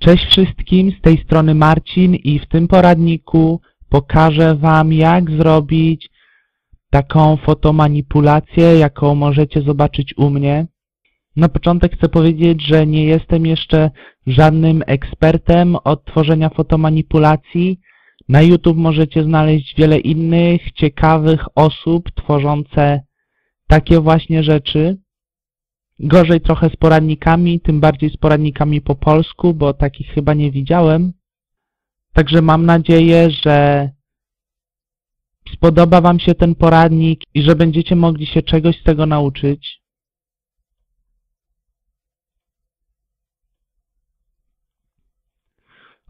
Cześć wszystkim, z tej strony Marcin i w tym poradniku pokażę Wam jak zrobić taką fotomanipulację, jaką możecie zobaczyć u mnie. Na początek chcę powiedzieć, że nie jestem jeszcze żadnym ekspertem od tworzenia fotomanipulacji. Na YouTube możecie znaleźć wiele innych ciekawych osób tworzące takie właśnie rzeczy. Gorzej trochę z poradnikami, tym bardziej z poradnikami po polsku, bo takich chyba nie widziałem. Także mam nadzieję, że spodoba Wam się ten poradnik i że będziecie mogli się czegoś z tego nauczyć.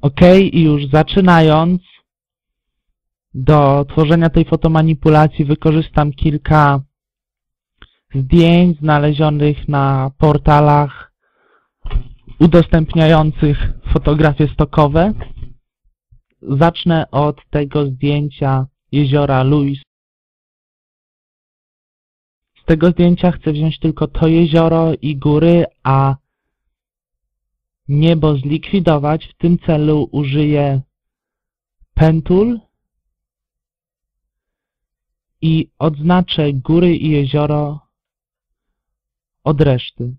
Ok, i już zaczynając, do tworzenia tej fotomanipulacji wykorzystam kilka zdjęć znalezionych na portalach udostępniających fotografie stokowe. Zacznę od tego zdjęcia jeziora Louis. Z tego zdjęcia chcę wziąć tylko to jezioro i góry, a niebo zlikwidować. W tym celu użyję Pen Tool i odznaczę góry i jezioro od reszty.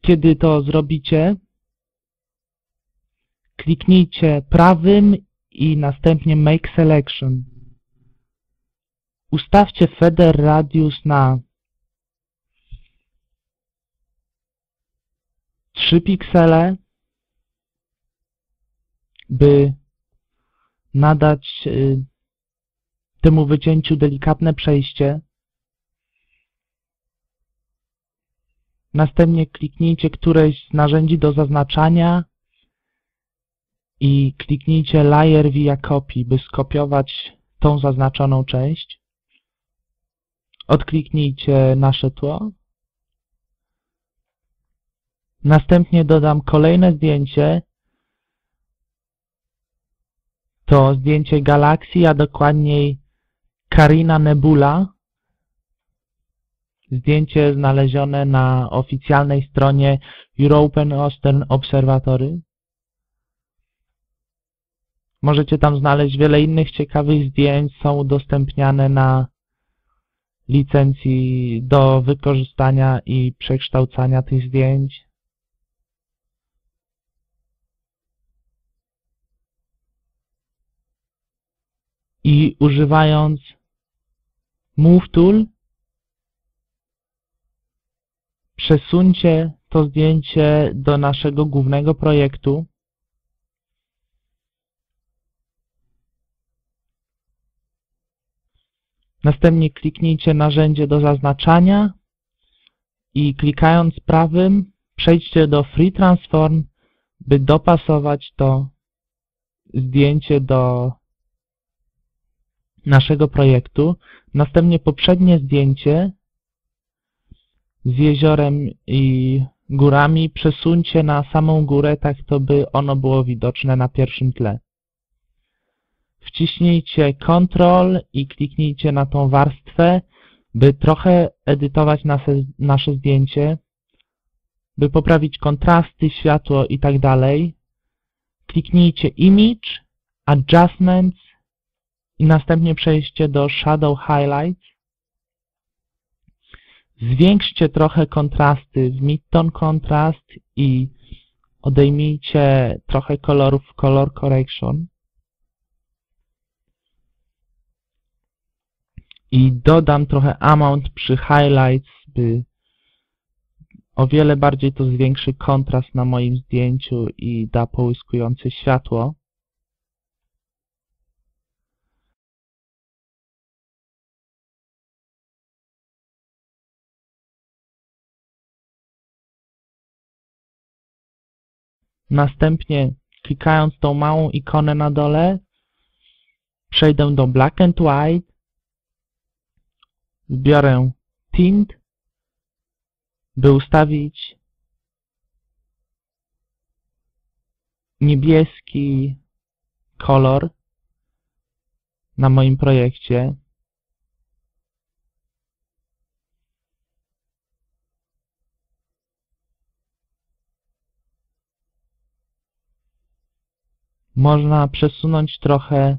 Kiedy to zrobicie, kliknijcie prawym i następnie Make Selection. Ustawcie Feather Radius na 3 piksele, by nadać y, temu wycięciu delikatne przejście. Następnie kliknijcie któreś z narzędzi do zaznaczania i kliknijcie Layer via Copy, by skopiować tą zaznaczoną część. Odkliknijcie nasze tło. Następnie dodam kolejne zdjęcie. To zdjęcie galakcji, a dokładniej Carina Nebula. Zdjęcie znalezione na oficjalnej stronie European Eastern Observatory. Możecie tam znaleźć wiele innych ciekawych zdjęć, są udostępniane na licencji do wykorzystania i przekształcania tych zdjęć. I używając Move Tool przesuńcie to zdjęcie do naszego głównego projektu. Następnie kliknijcie narzędzie do zaznaczania i klikając prawym przejdźcie do Free Transform, by dopasować to zdjęcie do naszego projektu. Następnie poprzednie zdjęcie z jeziorem i górami przesuńcie na samą górę, tak to by ono było widoczne na pierwszym tle. Wciśnijcie Ctrl i kliknijcie na tą warstwę, by trochę edytować nasze, nasze zdjęcie, by poprawić kontrasty, światło i tak dalej. Kliknijcie Image, Adjustments i następnie przejście do Shadow Highlights. Zwiększcie trochę kontrasty w Midtone Contrast i odejmijcie trochę kolorów w Color Correction. I dodam trochę amount przy highlights, by o wiele bardziej to zwiększy kontrast na moim zdjęciu i da połyskujące światło. Następnie klikając tą małą ikonę na dole przejdę do Black and White, wbiorę Tint, by ustawić niebieski kolor na moim projekcie. Można przesunąć trochę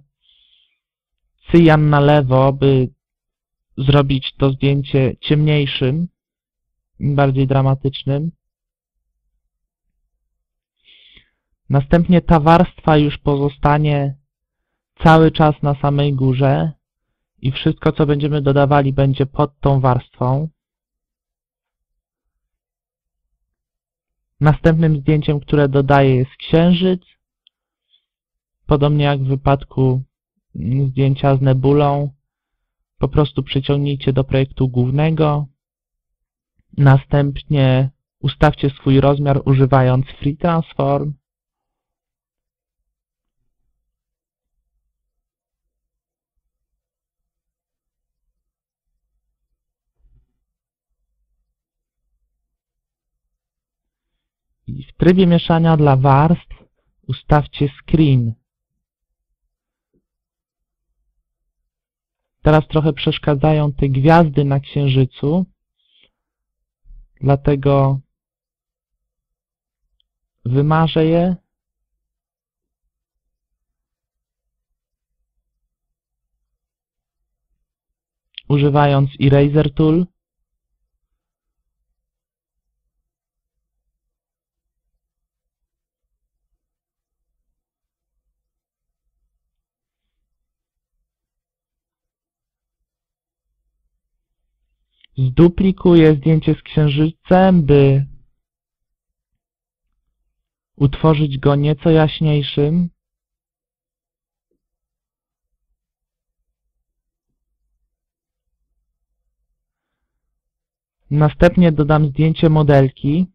cyjan na lewo, by zrobić to zdjęcie ciemniejszym, bardziej dramatycznym. Następnie ta warstwa już pozostanie cały czas na samej górze i wszystko, co będziemy dodawali, będzie pod tą warstwą. Następnym zdjęciem, które dodaję jest księżyc. Podobnie jak w wypadku zdjęcia z nebulą, po prostu przyciągnijcie do projektu głównego. Następnie ustawcie swój rozmiar używając Free Transform. I w trybie mieszania dla warstw ustawcie Screen. Teraz trochę przeszkadzają te gwiazdy na księżycu, dlatego wymarzę je. Używając Eraser Tool. Zduplikuję zdjęcie z księżycem, by utworzyć go nieco jaśniejszym. Następnie dodam zdjęcie modelki.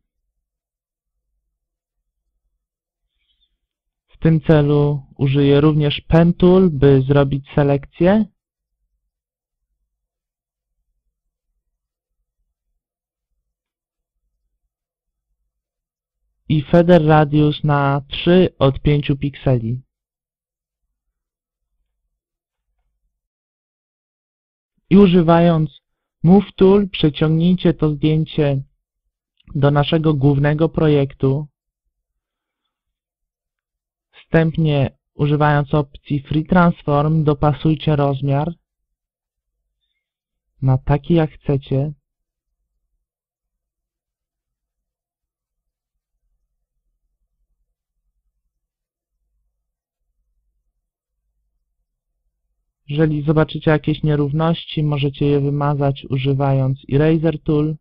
W tym celu użyję również Pen Tool, by zrobić selekcję. I feather radius na 3 od 5 pikseli. I używając Move Tool przeciągnijcie to zdjęcie do naszego głównego projektu. Wstępnie używając opcji Free Transform dopasujcie rozmiar na taki jak chcecie. Jeżeli zobaczycie jakieś nierówności, możecie je wymazać używając Eraser Tool.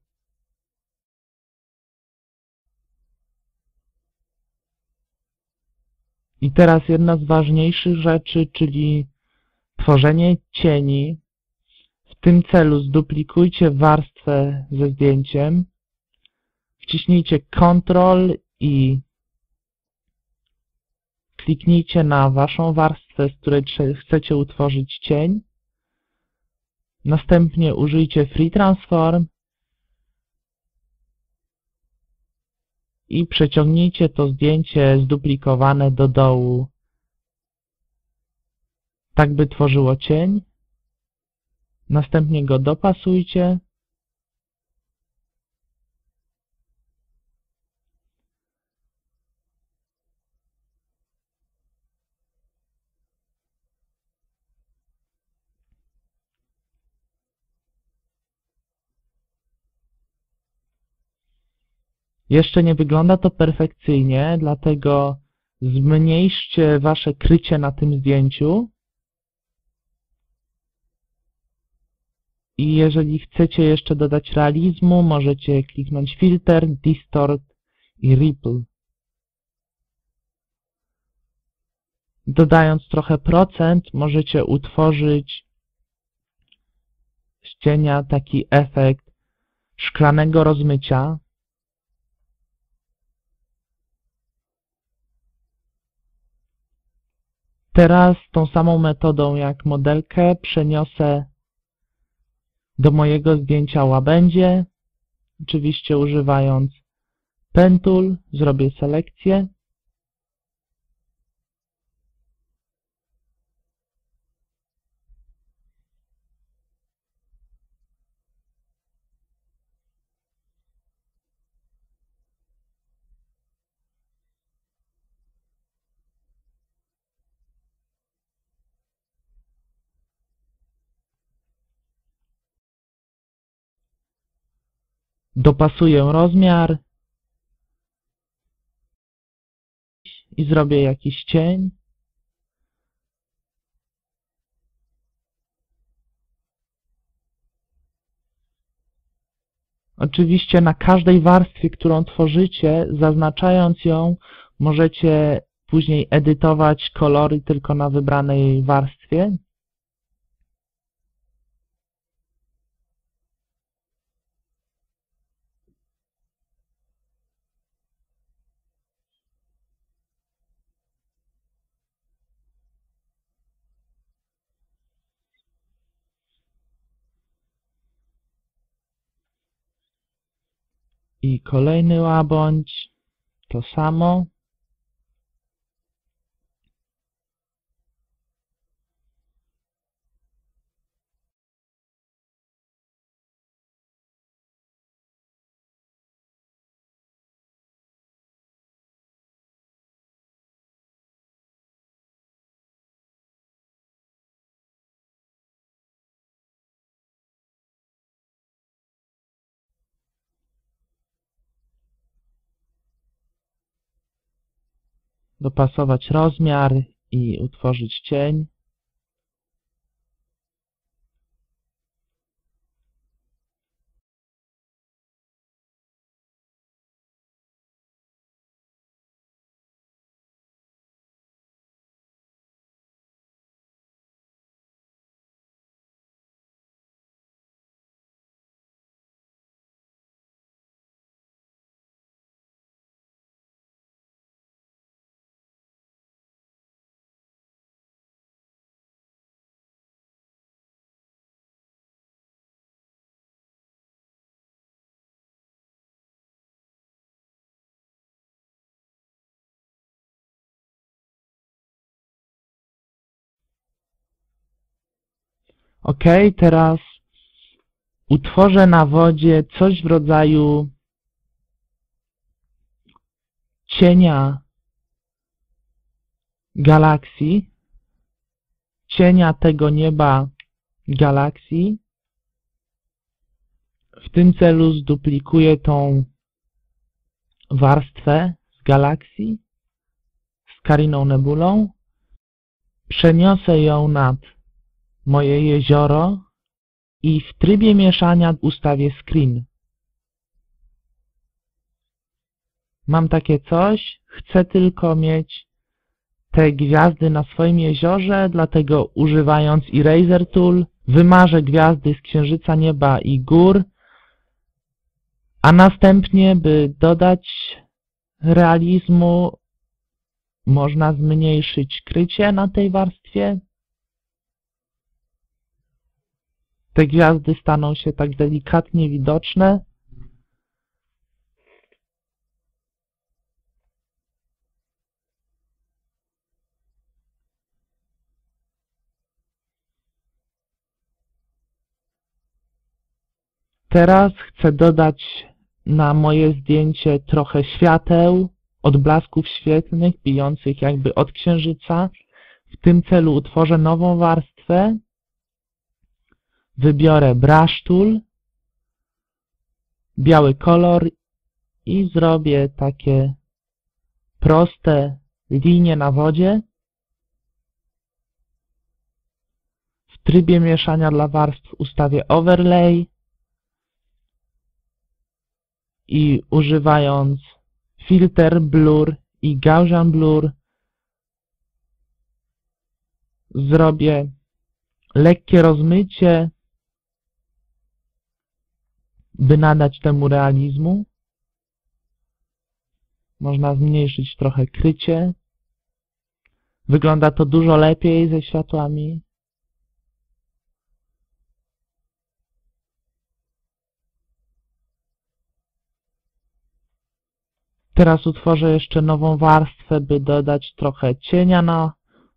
I teraz jedna z ważniejszych rzeczy, czyli tworzenie cieni. W tym celu zduplikujcie warstwę ze zdjęciem, wciśnijcie Ctrl i kliknijcie na waszą warstwę, z której chcecie utworzyć cień. Następnie użyjcie Free Transform i przeciągnijcie to zdjęcie zduplikowane do dołu, tak by tworzyło cień. Następnie go dopasujcie. Jeszcze nie wygląda to perfekcyjnie, dlatego zmniejszcie wasze krycie na tym zdjęciu. I jeżeli chcecie jeszcze dodać realizmu, możecie kliknąć Filter, Distort i Ripple. Dodając trochę procent, możecie utworzyć z cienia taki efekt szklanego rozmycia. Teraz tą samą metodą jak modelkę przeniosę do mojego zdjęcia łabędzie, oczywiście używając Pen Tool, zrobię selekcję. Dopasuję rozmiar i zrobię jakiś cień. Oczywiście na każdej warstwie, którą tworzycie, zaznaczając ją, możecie później edytować kolory tylko na wybranej warstwie. I kolejny łabędź, to samo. Dopasować rozmiar i utworzyć cień. Ok, teraz utworzę na wodzie coś w rodzaju cienia galakcji, cienia tego nieba galakcji. W tym celu zduplikuję tą warstwę z galakcji z Kariną Nebulą. Przeniosę ją nad moje jezioro i w trybie mieszania ustawię screen. Mam takie coś, chcę tylko mieć te gwiazdy na swoim jeziorze, dlatego używając Eraser Tool wymarzę gwiazdy z księżyca nieba i gór, a następnie, by dodać realizmu, można zmniejszyć krycie na tej warstwie, te gwiazdy staną się tak delikatnie widoczne. Teraz chcę dodać na moje zdjęcie trochę świateł, odblasków świetlnych bijących jakby od księżyca. W tym celu utworzę nową warstwę wybiorę Brush Tool, biały kolor i zrobię takie proste linie na wodzie. W trybie mieszania dla warstw ustawię Overlay i używając filter Blur i Gaussian Blur zrobię lekkie rozmycie by nadać temu realizmu. Można zmniejszyć trochę krycie. Wygląda to dużo lepiej ze światłami. Teraz utworzę jeszcze nową warstwę, by dodać trochę cienia na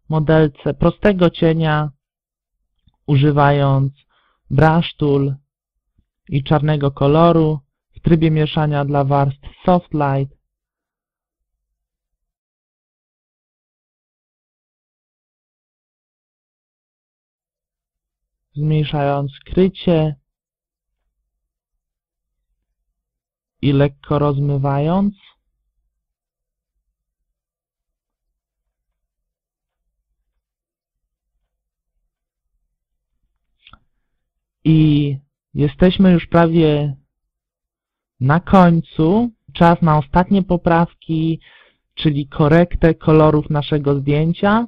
modelce, prostego cienia, używając Brush Tool i czarnego koloru w trybie mieszania dla warstw Soft Light zmniejszając krycie i lekko rozmywając. I jesteśmy już prawie na końcu. Czas na ostatnie poprawki, czyli korektę kolorów naszego zdjęcia.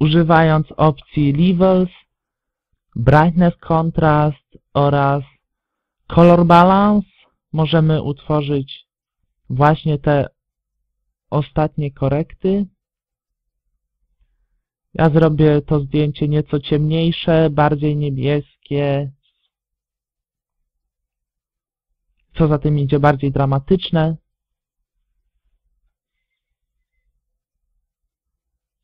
Używając opcji Levels, Brightness Contrast oraz Color Balance możemy utworzyć właśnie te ostatnie korekty. Ja zrobię to zdjęcie nieco ciemniejsze, bardziej niebieskie. Co za tym idzie bardziej dramatyczne.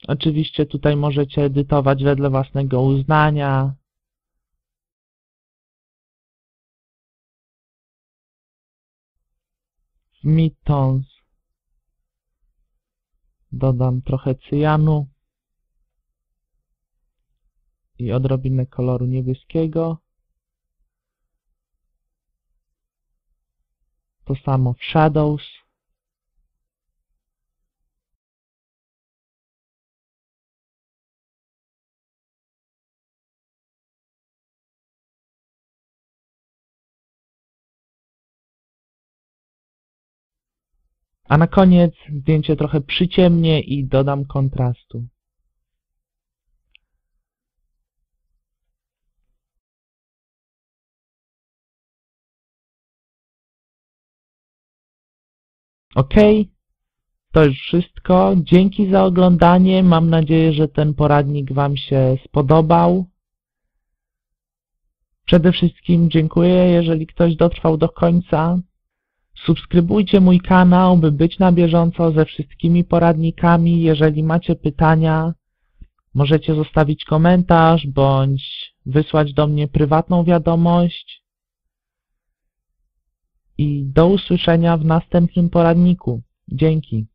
Oczywiście tutaj możecie edytować wedle własnego uznania. W Midtones dodam trochę cyjanu i odrobinę koloru niebieskiego. To samo w Shadows. A na koniec zdjęcie trochę przyciemnię i dodam kontrastu. Ok, to już wszystko. Dzięki za oglądanie. Mam nadzieję, że ten poradnik Wam się spodobał. Przede wszystkim dziękuję, jeżeli ktoś dotrwał do końca. Subskrybujcie mój kanał, by być na bieżąco ze wszystkimi poradnikami. Jeżeli macie pytania, możecie zostawić komentarz bądź wysłać do mnie prywatną wiadomość. I do usłyszenia w następnym poradniku. Dzięki.